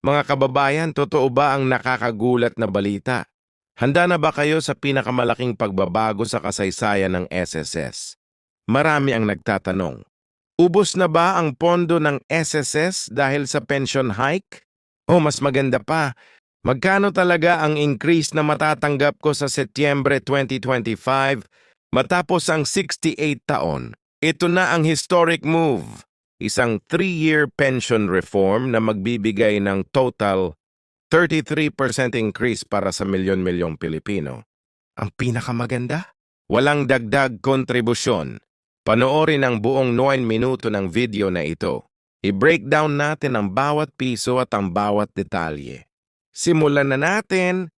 Mga kababayan, totoo ba ang nakakagulat na balita? Handa na ba kayo sa pinakamalaking pagbabago sa kasaysayan ng SSS? Marami ang nagtatanong. Ubos na ba ang pondo ng SSS dahil sa pension hike? O mas maganda pa, magkano talaga ang increase na matatanggap ko sa Setyembre 2025 matapos ang 68 taon? Ito na ang historic move. Isang three-year pension reform na magbibigay ng total 33% increase para sa milyon-milyong Pilipino. Ang pinakamaganda? Walang dagdag kontribusyon. Panoorin ang buong 9 minuto ng video na ito. I-breakdown natin ang bawat piso at ang bawat detalye. Simulan na natin.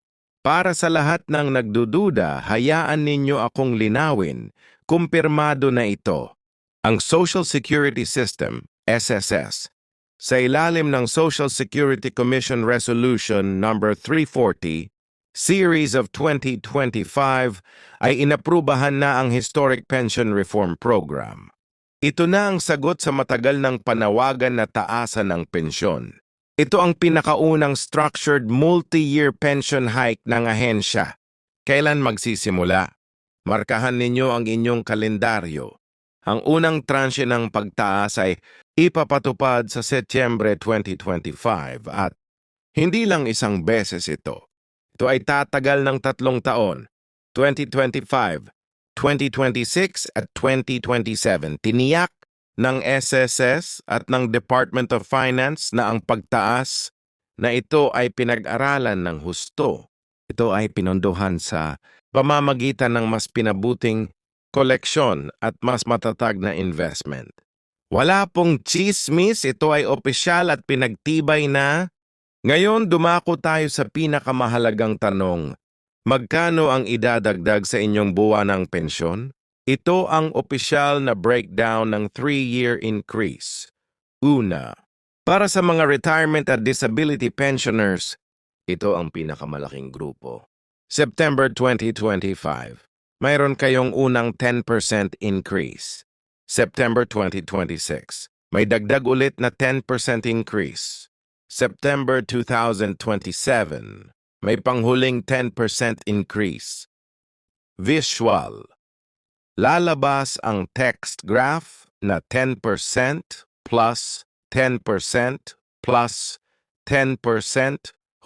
Para sa lahat ng nagdududa, hayaan ninyo akong linawin. Kumpirmado na ito. Ang Social Security System, SSS, sa ilalim ng Social Security Commission Resolution Number 340, Series of 2025 ay inaprubahan na ang Historic Pension Reform Program. Ito na ang sagot sa matagal ng panawagan na taasan ng pensyon. Ito ang pinakaunang structured multi-year pension hike ng ahensya. Kailan magsisimula? Markahan ninyo ang inyong kalendaryo. Ang unang tranche ng pagtaas ay ipapatupad sa Setyembre 2025 at hindi lang isang beses ito. Ito ay tatagal ng tatlong taon, 2025, 2026 at 2027. Tiniyak ng SSS at ng Department of Finance na ang pagtaas na ito ay pinag-aralan ng husto. Ito ay pinondohan sa pamamagitan ng mas pinabuting koleksyon at mas matatag na investment. Wala pong chismis, ito ay opisyal at pinagtibay na. Ngayon dumako tayo sa pinakamahalagang tanong. Magkano ang idadagdag sa inyong buwanang pensyon? Ito ang opisyal na breakdown ng 3-year increase. Una, para sa mga retirement at disability pensioners, ito ang pinakamalaking grupo. September 2025, mayroon kayong unang 10% increase. September 2026, may dagdag ulit na 10% increase. September 2027, may panghuling 10% increase. Visual, lalabas ang text graph na 10% plus 10% plus 10%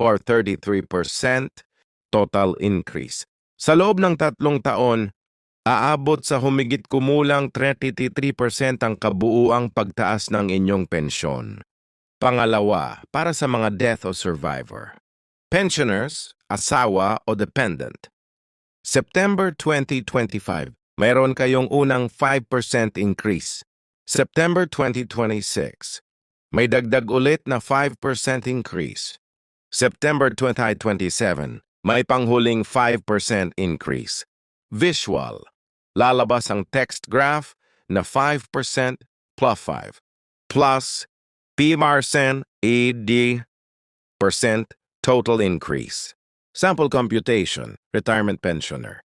or 33% total increase. Sa loob ng tatlong taon, aabot sa humigit kumulang 33% ang kabuuang pagtaas ng inyong pensyon. Pangalawa, para sa mga death o survivor. Pensioners, asawa o dependent. September 2025, mayroon kayong unang 5% increase. September 2026, may dagdag ulit na 5% increase. September 2027, may panghuling 5% increase. Visual, lalabas ang text graph na 5% plus 5 plus PMRSN ED percent total increase. Sample computation, retirement pensioner.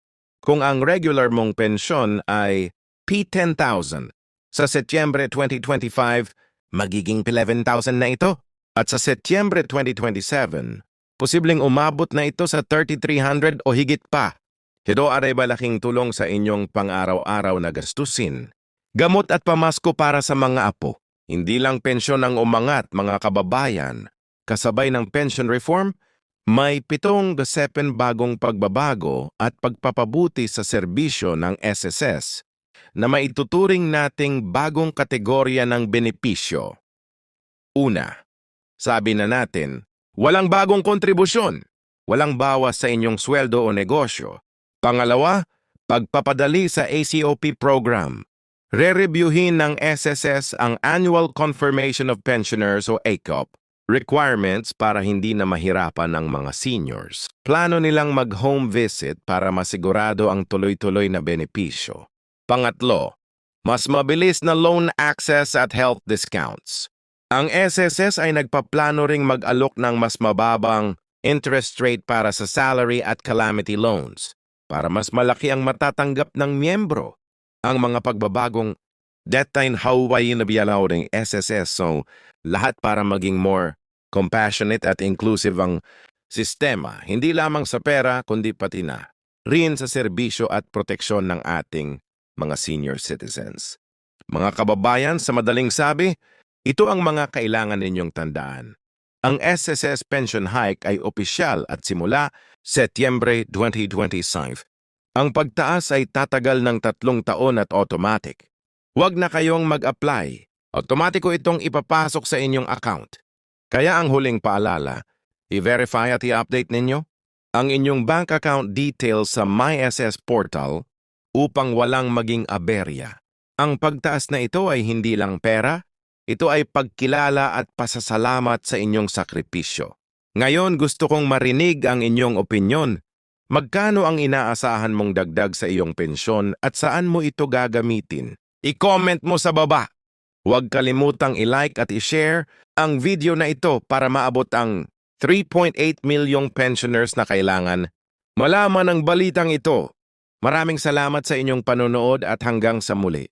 Kung ang regular mong pensyon ay P10,000, sa Setyembre 2025, magiging 11,000 na ito. At sa Setyembre 2027, posibleng umabot na ito sa 3,300 o higit pa. Ito ay malaking tulong sa inyong pang-araw-araw na gastusin. Gamot at pamasko para sa mga apo. Hindi lang pensyon ang umangat, mga kababayan. Kasabay ng pension reform, may pitong gasepen bagong pagbabago at pagpapabuti sa serbisyo ng SSS na maituturing nating bagong kategorya ng benepisyo. Una, sabi na natin, walang bagong kontribusyon, walang bawas sa inyong sweldo o negosyo. Pangalawa, pagpapadali sa ACOP program. Re-reviewin ng SSS ang Annual Confirmation of Pensioners o ACOP requirements para hindi na mahirapan ng mga seniors. Plano nilang mag-home visit para masigurado ang tuloy-tuloy na benepisyo. Pangatlo, mas mabilis na loan access at health discounts. Ang SSS ay nagpaplano ring mag-alok ng mas mababang interest rate para sa salary at calamity loans para mas malaki ang matatanggap ng miyembro. Ang mga pagbabagong deadline Hawaii na biyalaw ng SSS so lahat para maging more compassionate at inclusive ang sistema, hindi lamang sa pera kundi pati na rin sa serbisyo at proteksyon ng ating mga senior citizens. Mga kababayan, sa madaling sabi, ito ang mga kailangan ninyong tandaan. Ang SSS pension hike ay opisyal at simula Setyembre 2025. Ang pagtaas ay tatagal ng tatlong taon at automatic. Huwag na kayong mag-apply. Automatiko itong ipapasok sa inyong account. Kaya ang huling paalala, i-verify at i-update ninyo ang inyong bank account details sa MySS portal upang walang maging aberya. Ang pagtaas na ito ay hindi lang pera, ito ay pagkilala at pasasalamat sa inyong sakripisyo. Ngayon gusto kong marinig ang inyong opinyon. Magkano ang inaasahan mong dagdag sa iyong pensyon at saan mo ito gagamitin? I-comment mo sa baba. Huwag kalimutang i-like at i-share ang video na ito para maabot ang 3.8 milyong pensioners na kailangan. Malaman ang balitang ito. Maraming salamat sa inyong panonood at hanggang sa muli.